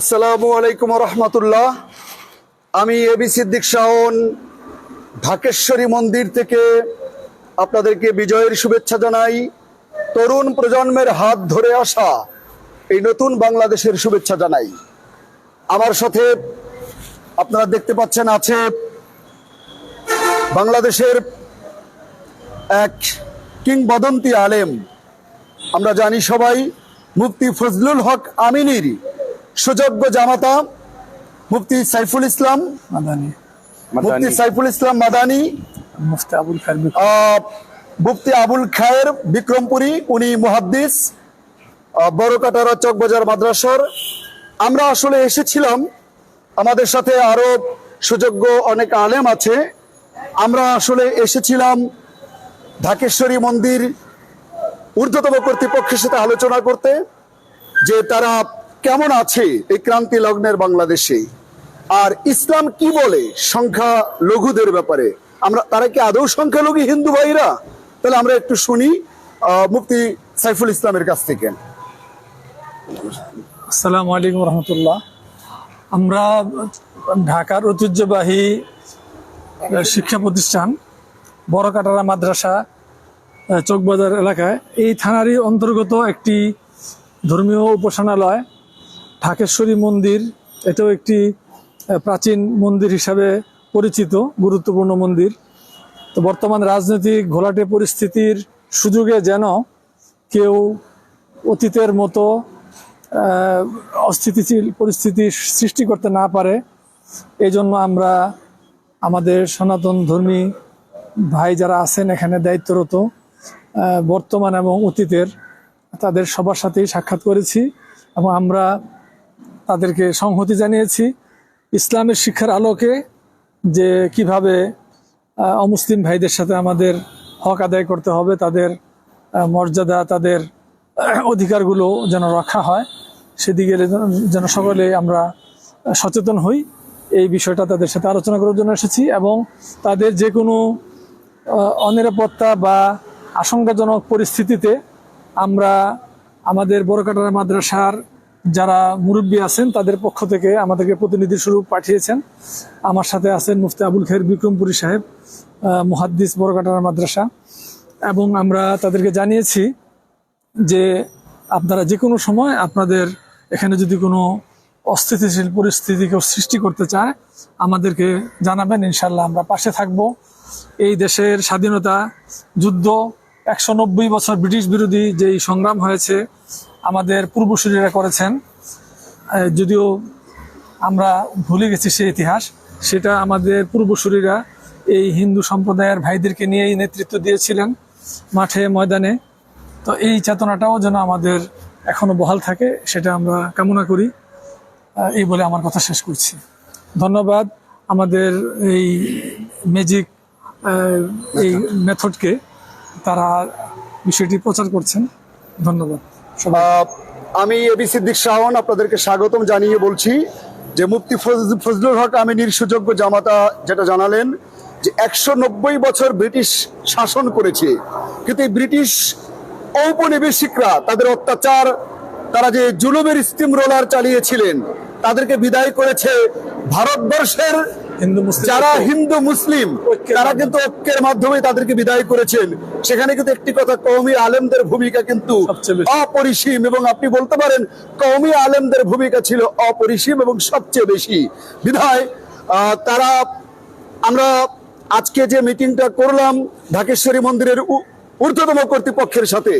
আসসালামু আলাইকুম রহমতুল্লাহ আমি এবি সিদ্দিক শাহন ঢাকেশ্বরী মন্দির থেকে আপনাদেরকে বিজয়ের শুভেচ্ছা জানাই। তরুণ প্রজন্মের হাত ধরে আসা এই নতুন বাংলাদেশের শুভেচ্ছা জানাই। আমার সাথে আপনারা দেখতে পাচ্ছেন আছে বাংলাদেশের এক কিংবদন্তি আলেম। আমরা জানি সবাই, মুফতি ফজলুল হক আমিনীর। সুযোগ্য জামাতা মুফতি সাইফুল ইসলাম মাদানি। মুফতি সাইফুল ইসলাম মাদানি। মুফতি আবুল খায়ের। মুফতি আবুল খায়ের বিক্রমপুরী উনি মুহাদ্দিস। বড়কাটারা চকবাজার মাদ্রাসার। আমরা আসলে এসেছিলাম। আমাদের সাথে আরও সুযোগ্য অনেক আলেম আছে। আমরা আসলে এসেছিলাম ঢাকেশ্বরী মন্দির ঊর্ধ্বতম কর্তৃপক্ষের সাথে আলোচনা করতে যে তারা কেমন আছে এই ক্রান্তি লগ্নের বাংলাদেশে? আর ইসলাম কি বলে সংখ্যা লঘুদের ব্যাপারে? আমরা তারা কি আদৌ সংখ্যালঘু হিন্দু ভাইরা? তাহলে আমরা একটু শুনি মুফতি সাইফুল ইসলামের কাছ থেকে। আসসালামু আলাইকুম রহমতুল্লাহ। আমরা ঢাকার ঐতিহ্যবাহী শিক্ষা প্রতিষ্ঠান, বড়কাটারা মাদ্রাসা চকবাজার এলাকায় এই থানারই অন্তর্গত একটি ধর্মীয় উপাসনালয়। ঢাকেশ্বরী মন্দির, এটাও একটি প্রাচীন মন্দির হিসাবে পরিচিত, গুরুত্বপূর্ণ মন্দির। তো বর্তমান রাজনৈতিক ঘোলাটে পরিস্থিতির সুযোগে যেন কেউ অতীতের মতো অস্থিতিশীল পরিস্থিতি সৃষ্টি করতে না পারে এই জন্য আমরা আমাদের সনাতন ধর্মী ভাই যারা আছেন এখানে দায়িত্বরত বর্তমান এবং অতীতের, তাদের সবার সাথেই সাক্ষাৎ করেছি এবং আমরা তাদেরকে সংহতি জানিয়েছি। ইসলামের শিক্ষার আলোকে যে কীভাবে অমুসলিম ভাইদের সাথে আমাদের হক আদায় করতে হবে, তাদের মর্যাদা, তাদের অধিকারগুলো যেন রক্ষা হয়, সেদিকে যেন সকলে আমরা সচেতন হই। এই বিষয়টা তাদের সাথে আলোচনা করার জন্য এসেছি এবং তাদের যে কোনো অনিরাপত্তা বা আশঙ্কাজনক পরিস্থিতিতে আমরা আমাদের বড়কাটারা মাদ্রাসার যারা মুরব্বী আছেন, তাদের পক্ষ থেকে আমাদেরকে প্রতিনিধি স্বরূপ পাঠিয়েছেন। আমার সাথে আছেন মুফতি আবুল খের বিক্রমপুরী সাহেব মুহাদ্দিস বড়কাটারা মাদ্রাসা। এবং আমরা তাদেরকে জানিয়েছি যে আপনারা যে কোনো সময় আপনাদের এখানে যদি কোনো অস্থিতিশীল পরিস্থিতি কেউ সৃষ্টি করতে চায়, আমাদেরকে জানাবেন ইনশাল্লাহ আমরা পাশে থাকব। এই দেশের স্বাধীনতা, যুদ্ধ, একশো নব্বই বছর ব্রিটিশ বিরোধী যেই সংগ্রাম হয়েছে আমাদের পূর্বসূরীরা করেছেন। যদিও আমরা ভুলে গেছি সেই ইতিহাস, সেটা আমাদের পূর্বসূরীরা এই হিন্দু সম্প্রদায়ের ভাইদেরকে নিয়েই নেতৃত্ব দিয়েছিলেন মাঠে, ময়দানে। তো এই চেতনাটাও যেন আমাদের এখনও বহাল থাকে, সেটা আমরা কামনা করি। এই বলে আমার কথা শেষ করছি। ধন্যবাদ আমাদের এই ম্যাজিক এই মেথডকে তারা বিষয়টি প্রচার করছেন। ধন্যবাদ। আমি এবি সিদ্দিক শাহন, আপনাদেরকে স্বাগতম জানিয়ে বলছি যে মুফতি ফজলুল হক আমি সুযোগ্য জামাতা যেটা জানালেন যে একশো নব্বই বছর ব্রিটিশ শাসন করেছে, কিন্তু এই ব্রিটিশ ঔপনিবেশিকরা তাদের অত্যাচার, তারা যে জুলুমের স্টিম রোলার চালিয়েছিলেন, তাদেরকে বিদায় করেছে ভারতবর্ষের যারা হিন্দু মুসলিম তারা কিন্তু ঐক্যের মাধ্যমে তাদেরকে বিদায় করেছেন। সেখানে কিন্তু একটি কথা কৌমি আলেমদের ভূমিকা কিন্তু অপরিসীম এবং আপনি বলতে পারেন কৌমি আলেমদের ভূমিকা ছিল অপরিসীম এবং সবচেয়ে বেশি। বিধায় তারা আমরা আজকে যে মিটিংটা করলাম ঢাকেশ্বরী মন্দিরের ঊর্ধ্বতম কর্তৃপক্ষের সাথে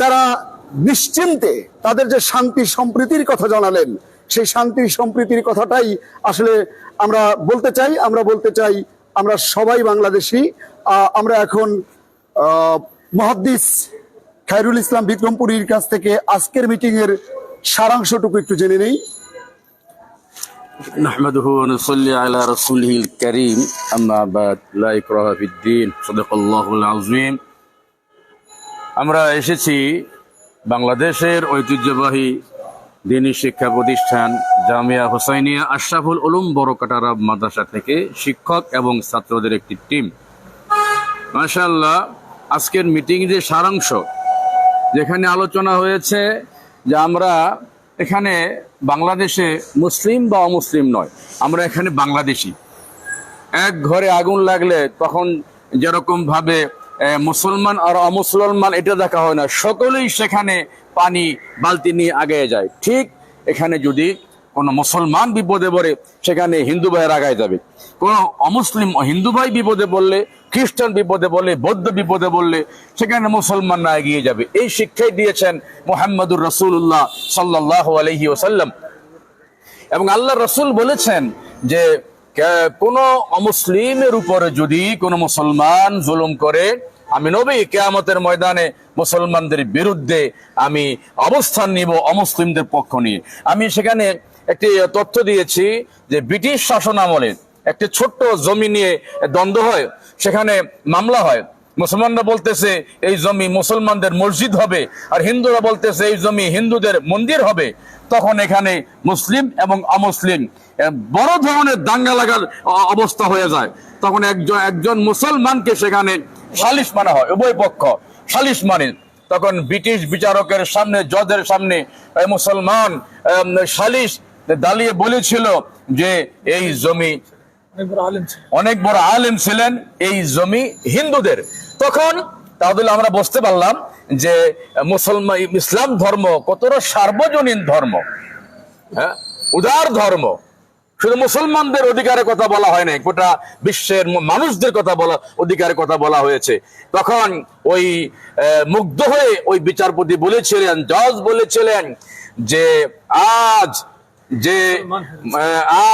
তারা নিশ্চিন্তে তাদের যে শান্তি সম্প্রীতির কথা জানালেন সেই শান্তি সম্প্রীতির কথাটাই আসলে আমরা বলতে চাই আমরা বলতে চাই আমরা সবাই বাংলাদেশি আহ, আমরা এখন আহ, মহাদ্দিস খায়রুল ইসলাম বিক্রমপুরীর কাছ থেকে আজকের মিটিং এর সারাংশটুকু একটু জেনে নেই نحمده ونصلي على رسوله الكريم أما بعد لا إكراه في الدين صدق الله العظيم আমরা এসেছি বাংলাদেশের ঐতিহ্যবাহী দিনী শিক্ষা প্রতিষ্ঠান জামিয়া হোসাইনিয়া আশরাফুল উলুম বড়কাটারা মাদ্রাসা থেকে শিক্ষক এবং ছাত্রদের একটি টিম। মাশাআল্লাহ, আজকের মিটিং যে সারাংশ, যেখানে আলোচনা হয়েছে যে আমরা এখানে বাংলাদেশে মুসলিম বা অমুসলিম নয়, আমরা এখানে বাংলাদেশি। এক ঘরে আগুন লাগলে তখন যেরকম ভাবে মুসলমান আর অমুসলমান এটা দেখা হয় না। সকলেই সেখানে পানি বালতি নিয়ে আগে যায়। ঠিক এখানে যদি কোনো মুসলমান বিপদে পড়ে, সেখানে হিন্দু ভাইয়ের আগায় যাবে। কোনো অমুসলিম হিন্দু ভাই বিপদে পড়লে, খ্রিস্টান বিপদে পড়লে, বৌদ্ধ বিপদে বললে সেখানে মুসলমানরা এগিয়ে যাবে। এই শিক্ষাই দিয়েছেন মোহাম্মদুর রসুল্লাহ সাল্লাহ আলহি ওসাল্লাম এবং আল্লাহ রসুল বলেছেন যে কোনো অমুসলিমের উপরে যদি কোনো মুসলমান জুলুম করে আমি নবী, কেয়ামতের ময়দানে মুসলমানদের বিরুদ্ধে আমি অবস্থান নিব অমুসলিমদের পক্ষ নিয়ে। আমি সেখানে একটি তথ্য দিয়েছি যে ব্রিটিশ শাসন আমলে একটি ছোট্ট জমি নিয়ে দ্বন্দ্ব হয়, সেখানে মামলা হয়। মুসলমানরা বলতেছে, এই জমি মুসলমানদের মসজিদ হবে। আর হিন্দুরা বলতেছে, এই জমি হিন্দুদের মন্দির হবে। তখন এখানে মুসলিম এবং অমুসলিম বড় ধরনের দাঙ্গা লাগার অবস্থা হয়ে যায়। তখন একজন একজন মুসলমানকে সেখানে সালিশ মানা হয় উভয় পক্ষ সালিশ মানে। তখন ব্রিটিশ বিচারকের সামনে জজের সামনে মুসলমান সালিশ দাঁড়িয়ে বলেছিল যে এই জমি অনেক বড় আলেম ছিল। অনেক বড় আলেম ছিলেন এই জমি হিন্দুদের। তখন তাহলে আমরা বুঝতে পারলাম যে মুসলমান ইসলাম ধর্ম কতটা সার্বজনীন ধর্ম হ্যাঁ? উদার ধর্ম। শুধু মুসলমানদের অধিকারের কথা বলা হয় নাই গোটা বিশ্বের মানুষদের কথা বলা অধিকারের কথা বলা হয়েছে। তখন ওই মুগ্ধ হয়ে ওই বিচারপতি বলেছিলেন জজ বলেছিলেন যে আজ যে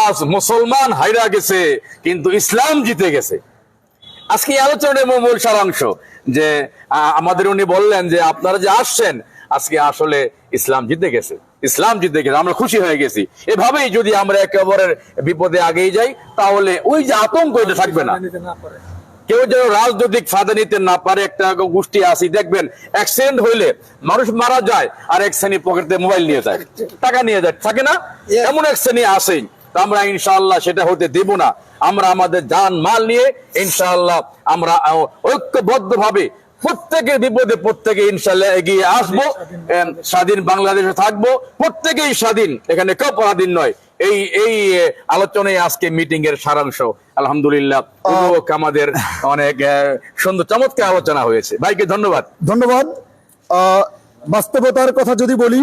আজ মুসলমান হাইরা গেছে কিন্তু ইসলাম জিতে গেছে। আজকে আলোচনার মূল সারাংশ যে আমাদের উনি বললেন যে আপনারা যে আসছেন আজকে আসলে ইসলাম জিতে গেছে। ইসলাম জিতে গেছে আমরা খুশি হয়ে গেছি। এভাবেই যদি আমরা একেবারে বিপদে আগেই যাই তাহলে ওই যে আতঙ্ক এটা থাকবে না। কেউ যেন রাজনৈতিক ফায়দা নিতে না পারে একটা গোষ্ঠী আসি দেখবেন অ্যাক্সিডেন্ট হইলে মানুষ মারা যায় আর এক শ্রেণি পকেটে মোবাইল নিয়ে যায়। টাকা নিয়ে যায় থাকে না? এমন এক শ্রেণি আসেই আমরা ইনশাআল্লাহ সেটা হতে দেব না। আমরা আমাদের জান মাল নিয়ে ইনশাআল্লাহ আমরা ঐক্যবদ্ধ ভাবে প্রত্যেকের বিপদে, প্রত্যেকে ইনশাল্লাহ এগিয়ে আসব। স্বাধীন বাংলাদেশে থাকব। প্রত্যেকেই স্বাধীন। এখানে কেউ পরাধীন নয়। এই এই আলোচনায় আজকে মিটিং এর সারাংশ। আলহামদুলিল্লাহ আমাদের অনেক সুন্দর, চমৎকার আলোচনা হয়েছে। ভাইকে ধন্যবাদ। ধন্যবাদ। বাস্তবতার কথা যদি বলি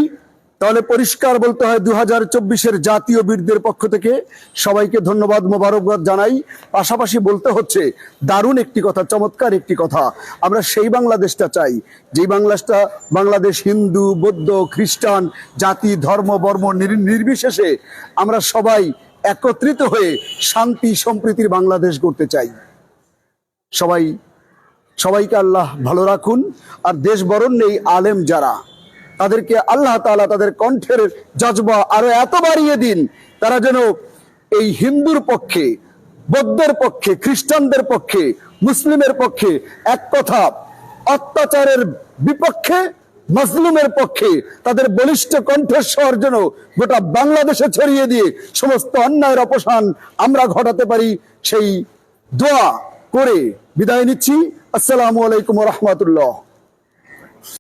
তাহলে পরিষ্কার বলতে হয় দু হাজার জাতীয় বীরদের পক্ষ থেকে সবাইকে ধন্যবাদ, মোবারকবাদ জানাই। পাশাপাশি বলতে হচ্ছে, দারুণ একটি কথা, চমৎকার একটি কথা। আমরা সেই বাংলাদেশটা চাই, যেই বাংলাদেশটা বাংলাদেশ হিন্দু, বৌদ্ধ, খ্রিস্টান, জাতি, ধর্ম, বর্ম নির- নির্বিশেষে আমরা সবাই একত্রিত হয়ে শান্তি, সম্প্রীতির বাংলাদেশ করতে চাই। সবাই, সবাইকে আল্লাহ ভালো রাখুন। আর দেশ বরণ নেই আলেম যারা তাদেরকে আল্লাহ তাআলা তাদের কণ্ঠের জজবা আরও এত বাড়িয়ে দিন, তারা যেন এই হিন্দুর পক্ষে, বৌদ্ধের পক্ষে, খ্রিস্টানদের পক্ষে, মুসলিমের পক্ষে এক কথা, অত্যাচারের বিপক্ষে, মজলুমের পক্ষে তাদের বলিষ্ঠ কণ্ঠস্বর যেন গোটা বাংলাদেশে ছড়িয়ে দিয়ে সমস্ত অন্যায়ের অপসান আমরা ঘটাতে পারি, সেই দোয়া করে বিদায় নিচ্ছি। আসসালামু আলাইকুম রহমতুল্লাহ।